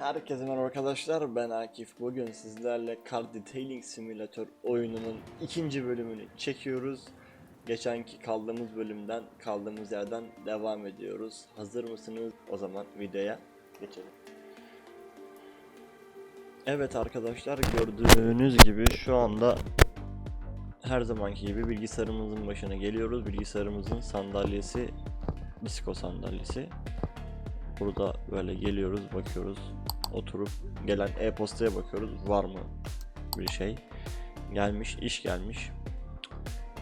Herkese merhaba arkadaşlar ben Akif. Bugün sizlerle Car Detailing Simulator oyununun ikinci bölümünü çekiyoruz. Geçenki kaldığımız bölümden kaldığımız yerden devam ediyoruz. Hazır mısınız? O zaman videoya geçelim. Evet arkadaşlar gördüğünüz gibi şu anda her zamanki gibi bilgisayarımızın başına geliyoruz. Bilgisayarımızın sandalyesi disco sandalyesi Burada böyle geliyoruz bakıyoruz. Oturup gelen e-postaya bakıyoruz. Var mı bir şey? Gelmiş iş gelmiş.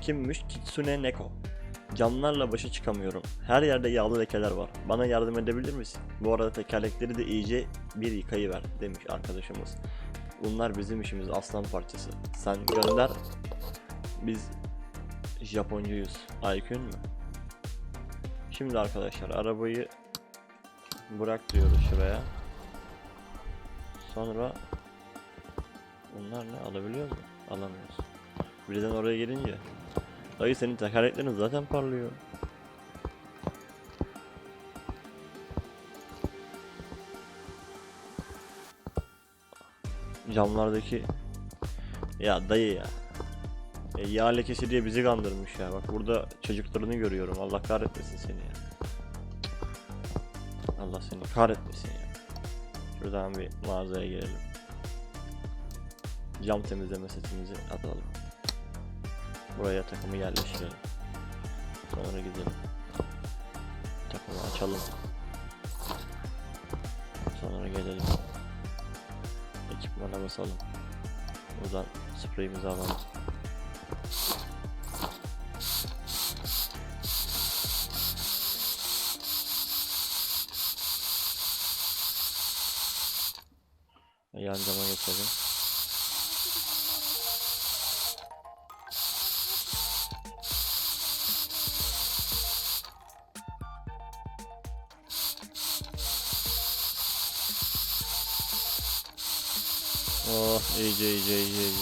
Kimmiş? Kitsune Neko. Camlarla başa çıkamıyorum. Her yerde yağlı lekeler var. Bana yardım edebilir misin? Bu arada tekerlekleri de iyice bir yıkayıver demiş arkadaşımız. Bunlar bizim işimiz aslan parçası. Sen gönder. Biz Japoncuyuz. Aykün mü? Şimdi arkadaşlar arabayı bırak diyoruz şuraya Sonra bunlar ne alabiliyor mu? Alamıyoruz. Birden oraya gelince Dayı senin tekerleklerin zaten parlıyor. Camlardaki ya dayı ya. E, yağ lekesi diye bizi kandırmış ya. Bak burada çocuklarını görüyorum. Allah kahretmesin seni ya. Allah seni kahretmesin ya. Şuradan bir mağazaya girelim. Cam temizleme setimizi atalım. Buraya takımı yerleştirelim. Sonra gidelim. Takımı açalım. Sonra gelelim. Ekipmana basalım. Buradan spreyimizi alalım. Geçelim. Oh iyice iyice iyice iyice.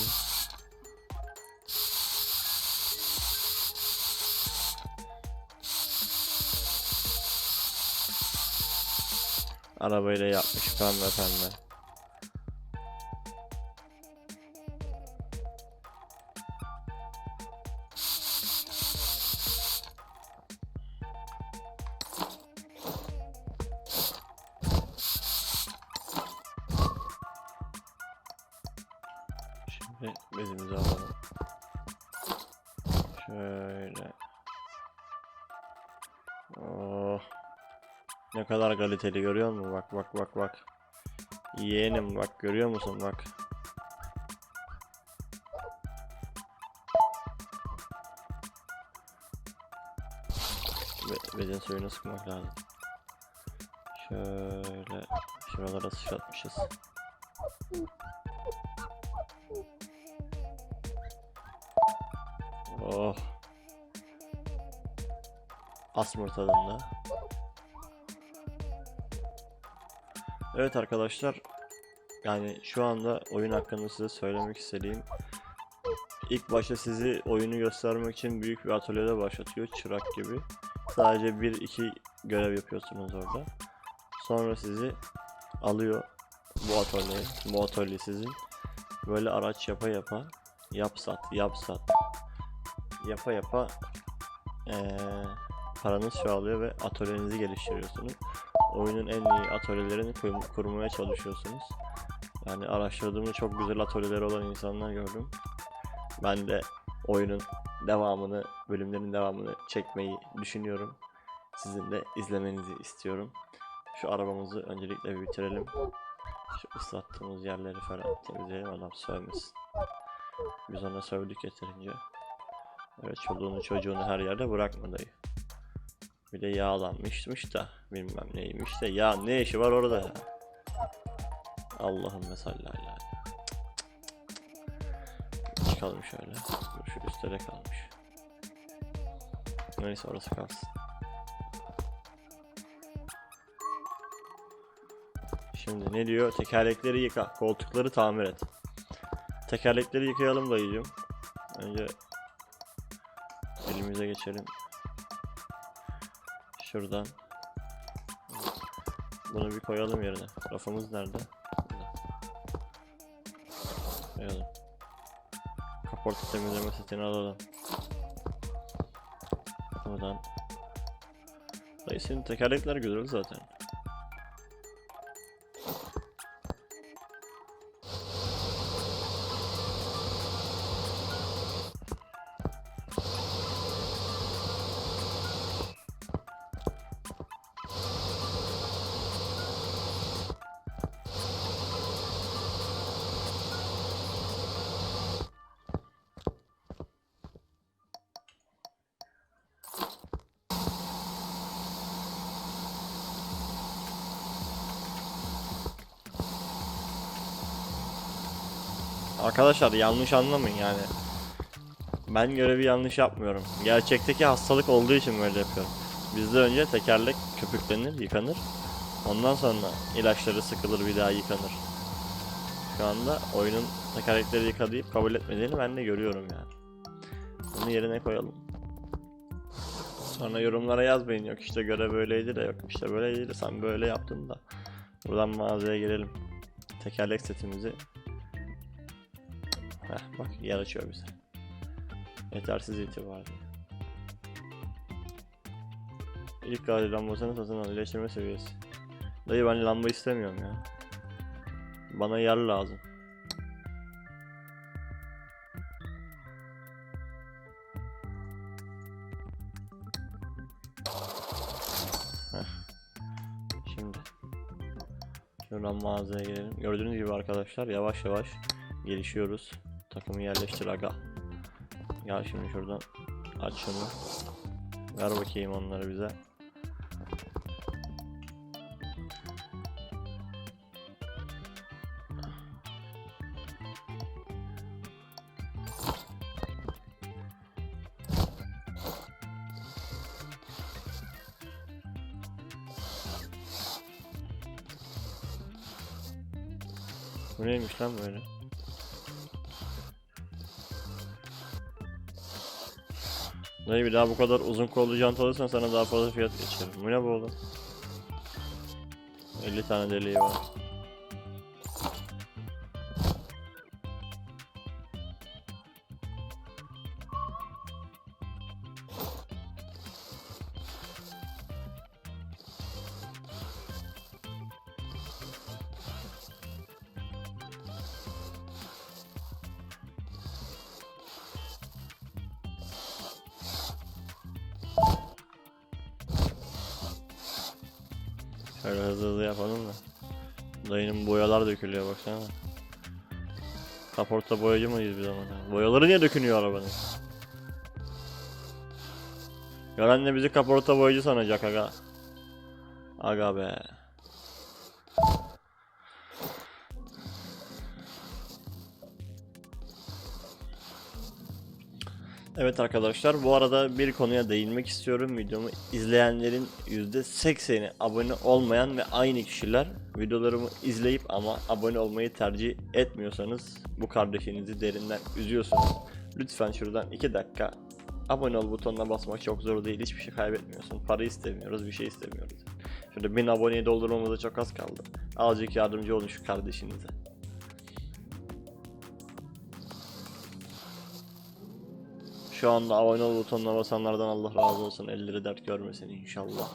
Arabayla yapmış pembe pembe. Bezimizi alalım. Şöyle. Oh. Ne kadar kaliteli görüyor musun? Bak bak bak bak. Yeğenim bak görüyor musun? Bak. Be beden suyunu sıkmak lazım. Şöyle şuralara sıçratmışız. Oh. Asmur tadında. Evet arkadaşlar. Yani şu anda oyun hakkında size söylemek istediğim ilk başta sizi oyunu göstermek için büyük bir atölyede başlatıyor çırak gibi. Sadece 1-2 görev yapıyorsunuz orada. Sonra sizi alıyor bu atölye. Bu atölye sizin. Böyle araç yapa yapa yap sat yap sat yapa yapa eee paranız çoğalıyor ve atölyenizi geliştiriyorsunuz. Oyunun en iyi atölyelerini kur- kurmaya çalışıyorsunuz. Yani araştırdığımda çok güzel atölyeleri olan insanlar gördüm. Ben de oyunun devamını, bölümlerin devamını çekmeyi düşünüyorum. Sizin de izlemenizi istiyorum. Şu arabamızı öncelikle bir bitirelim. Şu ıslattığımız yerleri falan temizleyelim adam sövmesin. Biz ona sövdük yeterince. Evet çoluğunu çocuğunu her yerde bırakma dayı. Bir de yağlanmışmış da bilmem neymiş de ya ne işi var orada ya. Allah'ım mesela ya. Çıkalım şöyle. Dur, Şu üstte kalmış. Neyse orası kalsın. Şimdi ne diyor? Tekerlekleri yıka, koltukları tamir et. Tekerlekleri yıkayalım dayıcım. Önce elimize geçelim. Şuradan Bunu bir koyalım yerine. Rafımız nerede? Burada. Koyalım. Kaporta temizleme setini alalım. Buradan. Dayı senin tekerlekler güzel zaten. Arkadaşlar yanlış anlamayın yani. Ben görevi yanlış yapmıyorum. Gerçekteki hastalık olduğu için böyle yapıyorum. Bizde önce tekerlek köpüklenir, yıkanır. Ondan sonra ilaçları sıkılır bir daha yıkanır. Şu anda oyunun tekerlekleri yıkayıp kabul etmediğini ben de görüyorum yani. Bunu yerine koyalım. Sonra yorumlara yazmayın yok işte görev böyleydi de yok işte böyleydi de sen böyle yaptın da. Buradan mağazaya girelim. Tekerlek setimizi Heh, bak yer bize. Yetersiz itibar diyor. İlk gari lambasını satın al. İyileştirme seviyesi. Dayı ben lamba istemiyorum ya. Bana yer lazım. Şuradan mağazaya girelim. Gördüğünüz gibi arkadaşlar yavaş yavaş gelişiyoruz. Takımı yerleştir aga. Gel şimdi şuradan aç şunu. Ver bakayım onları bize. Bu neymiş lan böyle? Dayı bir daha bu kadar uzun kollu jant alırsan sana daha fazla fiyat geçerim. Bu ne bu oğlum? 50 tane deliği var. Şöyle hızlı hızlı yapalım da. Dayının boyalar dökülüyor baksana. Kaporta boyacı mıyız biz ama? Boyaları niye dökünüyor arabanın? Gören de bizi kaporta boyacı sanacak aga. Aga be. Evet arkadaşlar bu arada bir konuya değinmek istiyorum videomu izleyenlerin %80'i abone olmayan ve aynı kişiler videolarımı izleyip ama abone olmayı tercih etmiyorsanız bu kardeşinizi derinden üzüyorsunuz. Lütfen şuradan 2 dakika abone ol butonuna basmak çok zor değil hiçbir şey kaybetmiyorsun. Para istemiyoruz bir şey istemiyoruz. Şurada 1000 aboneyi doldurmamıza çok az kaldı. Azıcık yardımcı olun şu kardeşinize. Şu anda abone ol butonuna basanlardan Allah razı olsun. Elleri dert görmesin inşallah.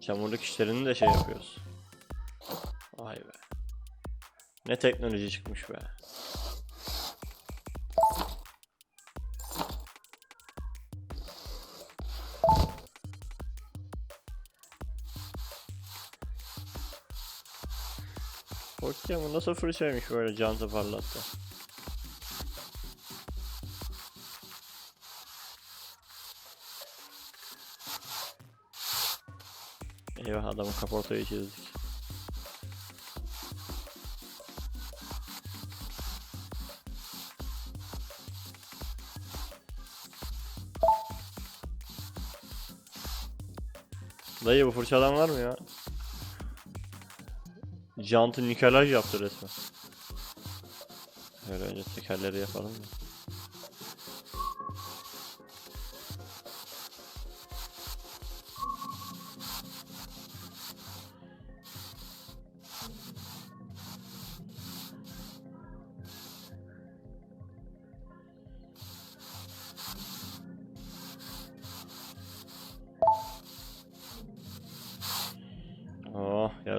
Çamurluk işlerini de şey yapıyoruz. Vay be. Ne teknoloji çıkmış be. Bu nasıl fırçaymış böyle can parlattı. Eyvah adamın kaportayı çizdik. Dayı bu fırçadan var mı ya? Jantı nikelaj yaptı resmen. Şöyle önce tekerleri yapalım da.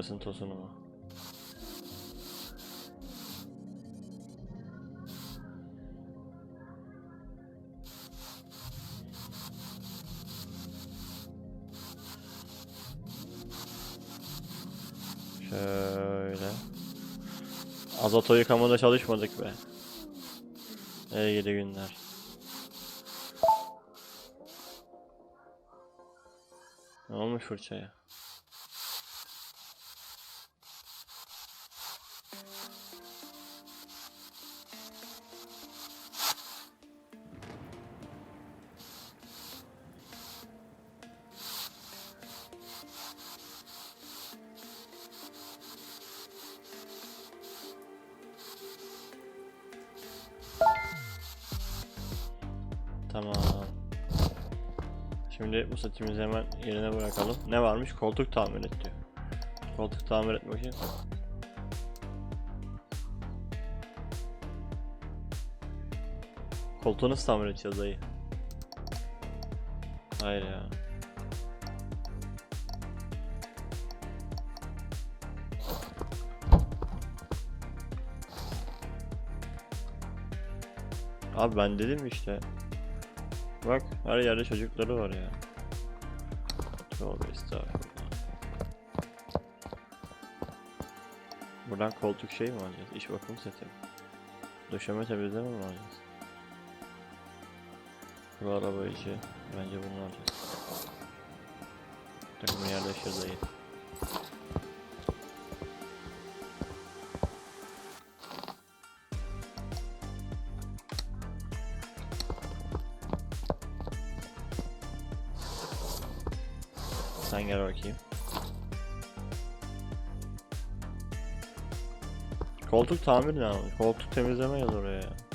Gelsin tosunu mu? Şöyle. Azoto yıkamada çalışmadık be. İyi gidi günler. Ne olmuş fırçaya? Tamam. Şimdi bu setimizi hemen yerine bırakalım. Ne varmış? Koltuk tamir et diyor. Koltuk tamir et bakayım. Koltuğu nasıl tamir edeceğiz dayı? Hayır ya. Abi ben dedim işte. Bak her yerde çocukları var ya. Tövbe estağfurullah. Buradan koltuk şey mi alacağız? İş bakım seti mi? Döşeme temizleme mi alacağız? Bu araba içi. Bence bunu alacağız. Takımı yerleştir dayı. Sen gel bakayım. Koltuk tamir ne? Koltuk temizleme yaz oraya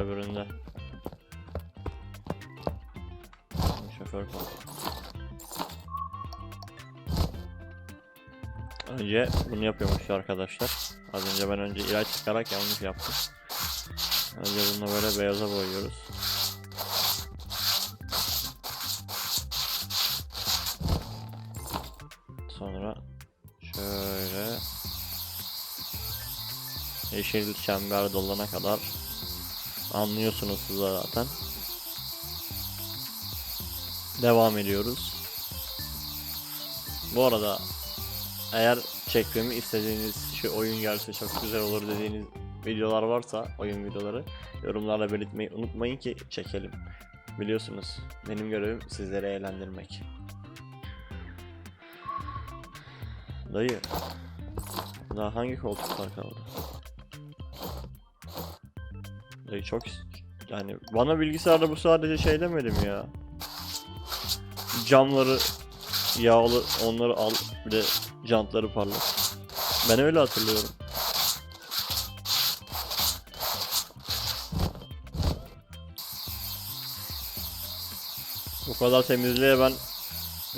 öbüründe. Şoför. Önce bunu yapıyormuş arkadaşlar. Az önce ben önce ilaç çıkarak yanlış yaptım. Önce bunu böyle beyaza boyuyoruz. Sonra şöyle yeşil çember dolana kadar anlıyorsunuz siz zaten. Devam ediyoruz. Bu arada eğer çekmemi istediğiniz şu oyun gelse çok güzel olur dediğiniz videolar varsa oyun videoları yorumlarla belirtmeyi unutmayın ki çekelim. Biliyorsunuz benim görevim sizleri eğlendirmek. Dayı daha hangi koltuklar kaldı? Dayı çok is- yani bana bilgisayarda bu sadece şey demedim ya. Camları yağlı onları al bir de jantları parlat. Ben öyle hatırlıyorum. Bu kadar temizliğe ben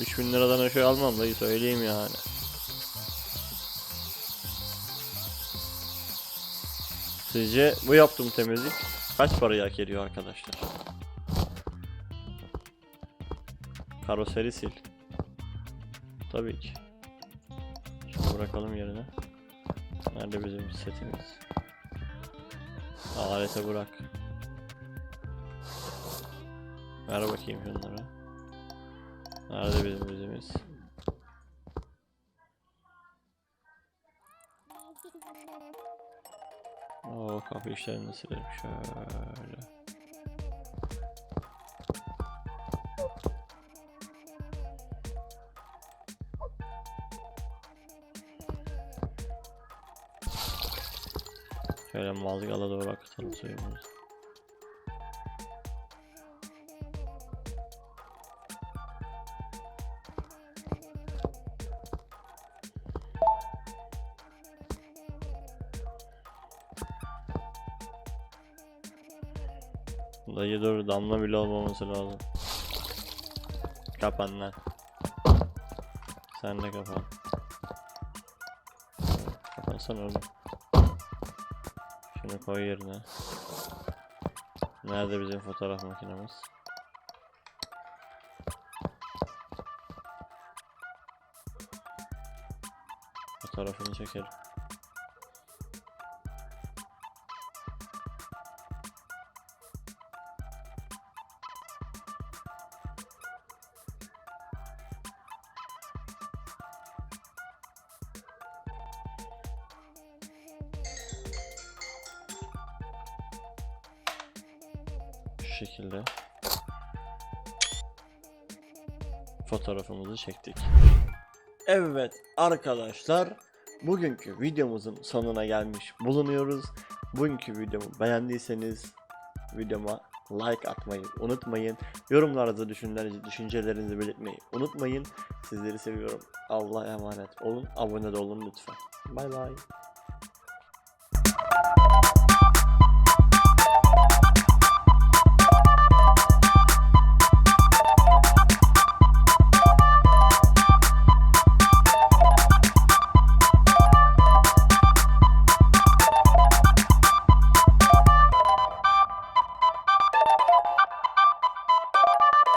3000 liradan aşağı almam dayı söyleyeyim yani. Sizce bu yaptığım temizlik kaç parayı hak ediyor arkadaşlar? Karoseri sil. Tabii ki. Şunu bırakalım yerine. Nerede bizim setimiz? Alete bırak. Ver bakayım şunları. Nerede bizim dizimiz? Oo kapı işlerini silelim şöyle. Şöyle mazgala doğru akıtalım suyumuzu. Dayı dur damla bile olmaması lazım. Kapan lan. Sen de kapan. Kapansana oğlum. Şunu koy yerine. Nerede bizim fotoğraf makinemiz? Fotoğrafını çekelim. Şekilde. Fotoğrafımızı çektik. Evet arkadaşlar bugünkü videomuzun sonuna gelmiş bulunuyoruz. Bugünkü videomu beğendiyseniz videoma like atmayı unutmayın. Yorumlarda düşüncelerinizi, belirtmeyi unutmayın. Sizleri seviyorum. Allah'a emanet olun. Abone de olun lütfen. Bay bay.